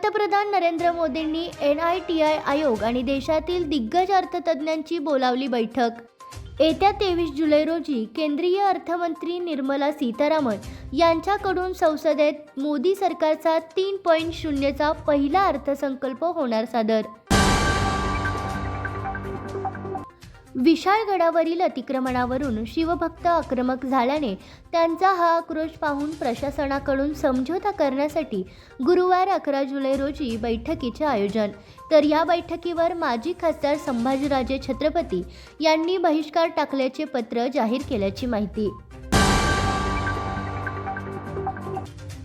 पंतप्रधान नरेंद्र मोदींनी N I T I आयोग आणि देशातील दिग्गज अर्थतज्ज्ञांची बोलावली बैठक. येत्या तेवीस जुलै रोजी केंद्रीय अर्थमंत्री निर्मला सीतारामन यांच्याकडून संसदेत मोदी सरकारचा तीन पॉईंट शून्यचा पहिला अर्थसंकल्प होणार सादर. विशाळगडावरील अतिक्रमणावरून शिवभक्त आक्रमक झाल्याने त्यांचा हा आक्रोश पाहून प्रशासनाकडून समझोता करण्यासाठी गुरुवार अकरा जुलै रोजी बैठकीचे आयोजन. तर या बैठकीवर माजी खासदार संभाजीराजे छत्रपती यांनी बहिष्कार टाकल्याचे पत्र जाहीर केल्याची माहिती.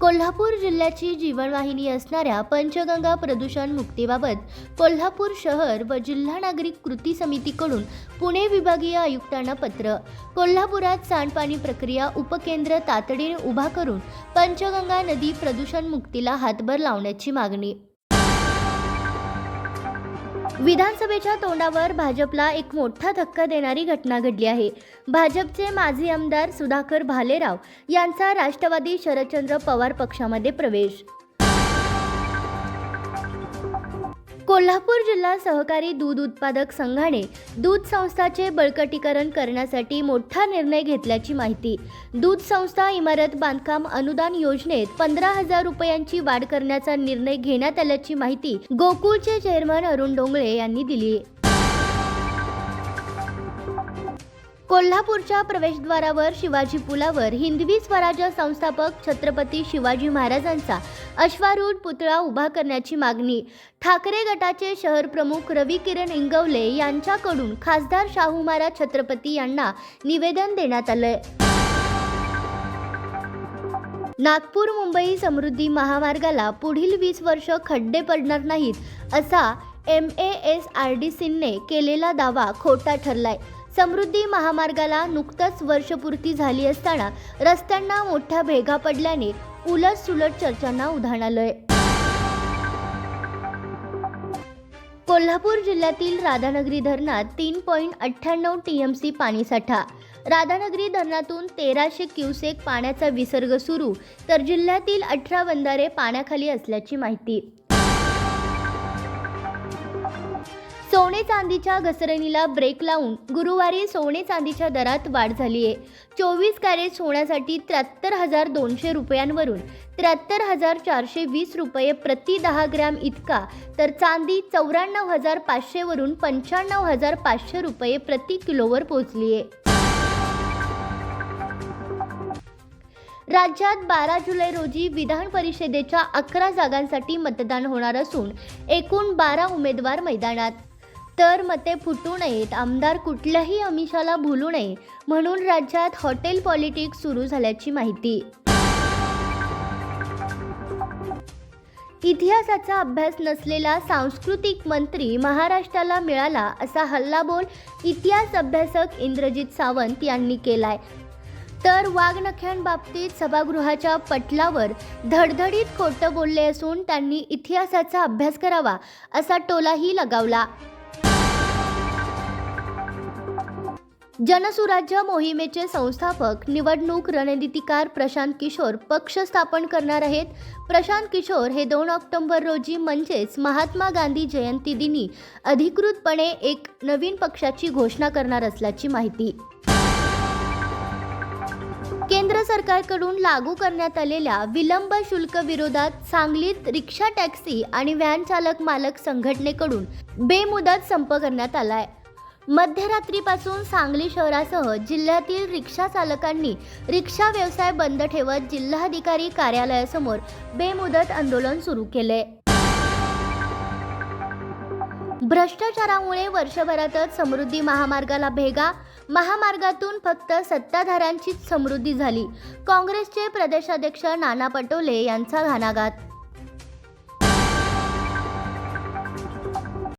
कोल्हापूर जिल्ह्याची जीवनवाहिनी असणाऱ्या पंचगंगा प्रदूषण मुक्तीबाबत कोल्हापूर शहर व जिल्हा नागरिक कृती समितीकडून पुणे विभागीय आयुक्तांना पत्र. कोल्हापुरात सांडपाणी प्रक्रिया उपकेंद्र तातडीने उभा करून पंचगंगा नदी प्रदूषण मुक्तीला हातभार लावण्याची मागणी. विधानसभेच्या तोंडावर भाजपला एक मोठा धक्का देणारी घटना घडली आहे. भाजपचे माजी आमदार सुधाकर भालेराव यांचा राष्ट्रवादी शरदचंद्र पवार पक्षामध्ये प्रवेश. कोल्हापूर जिल्हा सहकारी दूध उत्पादक संघाने दूध संस्थाचे बळकटीकरण करण्यासाठी मोठा निर्णय घेतल्याची माहिती. दूध संस्था इमारत बांधकाम अनुदान योजनेत पंधरा हजार रुपयांची वाढ करण्याचा निर्णय घेण्यात आल्याची माहिती गोकुळचे चेअरमन अरुण डोंगळे यांनी दिली कोल्हापूरच्या प्रवेशद्वारावर शिवाजी पुलावर हिंदवी स्वराज्य संस्थापक छत्रपती शिवाजी महाराजांचा अश्वारूढ पुतळा उभा करण्याची मागणी. ठाकरे गटाचे शहर प्रमुख रवी किरण इंगवले यांच्याकडून खासदार शाहू महाराज छत्रपती यांना निवेदन देण्यात आलंय. नागपूर मुंबई समृद्धी महामार्गाला पुढील वीस वर्ष खड्डे पडणार नाहीत असा M A S R D सीने केलेला दावा खोटा ठरलाय. समृद्धी महामार्गाला नुकतंच वर्षपूर्ती झाली असताना रस्त्यांना मोठ्या भेगा पडल्याने उलट सुलट चर्चांना उधाण आलंय. कोल्हापूर जिल्ह्यातील राधानगरी धरणात तीन पॉईंट अठ्ठ्याण्णव टी एम सी पाणीसाठा राधानगरी धरणातून तेराशे क्युसेक पाण्याचा विसर्ग सुरू तर जिल्ह्यातील अठरा बंधारे पाण्याखाली असल्याची माहिती. सोने चांदीच्या घसरणीला ब्रेक लावून गुरुवारी सोने चांदीच्या दरात वाढ झाली आहे. चोवीस कॅरेट सोन्यासाठी त्र्याहत्तर हजार दोनशे रुपयांवरून त्र्याहत्तर हजार चारशे वीस रुपये प्रति दहा ग्रॅम इतका तर चांदी चौऱ्याण्णव हजार पाचशेवरून पंच्याण्णव हजार पाचशे रुपये प्रति किलोवर पोहोचली आहे. राज्यात बारा जुलै रोजी विधान परिषदेच्या अकरा जागांसाठी मतदान होणार असून एकूण बारा उमेदवार मैदानात. तर मते फुटू नयेत. आमदार कुठल्याही अमिषाला भुलू नये म्हणून राज्यात हॉटेल पॉलिटिक्स सुरू झाल्याची माहिती. इतिहासाचा अभ्यास नसलेला सांस्कृतिक मंत्री महाराष्ट्राला मिळाला असा हल्लाबोल इतिहास अभ्यासक इंद्रजित सावंत यांनी केलाय. तर वाघनख्यांबाबतीत सभागृहाच्या पटलावर धडधडीत खोटं बोलले असून त्यांनी इतिहासाचा अभ्यास करावा असा टोलाही लगावला. जनसुराज्य मोहिमेचे संस्थापक निवडणूक रणनीतिकार प्रशांत किशोर पक्ष स्थापन करणार आहेत. प्रशांत किशोर हे दोन ऑक्टोबर रोजी म्हणजेच महात्मा गांधी जयंती दिनी अधिकृतपणे एक नवीन पक्षाची घोषणा करणार असल्याची माहिती. केंद्र सरकारकडून लागू करण्यात आलेल्या विलंब शुल्क विरोधात सांगलीत रिक्षा टॅक्सी आणि व्हॅन चालक मालक संघटनेकडून बेमुदत संप करण्यात आलाय. मध्यरात्रीपासून सांगली शहरासह जिल्ह्यातील रिक्षा चालकांनी रिक्षा व्यवसाय बंद ठेवत जिल्हाधिकारी कार्यालयासमोर बेमुदत आंदोलन सुरू केले. भ्रष्टाचारामुळे वर्षभरातच समृद्धी महामार्गाला भेगा महामार्गातून फक्त सत्ताधाऱ्यांचीच समृद्धी झाली. काँग्रेसचे प्रदेशाध्यक्ष नाना पटोले यांचा घाणाघात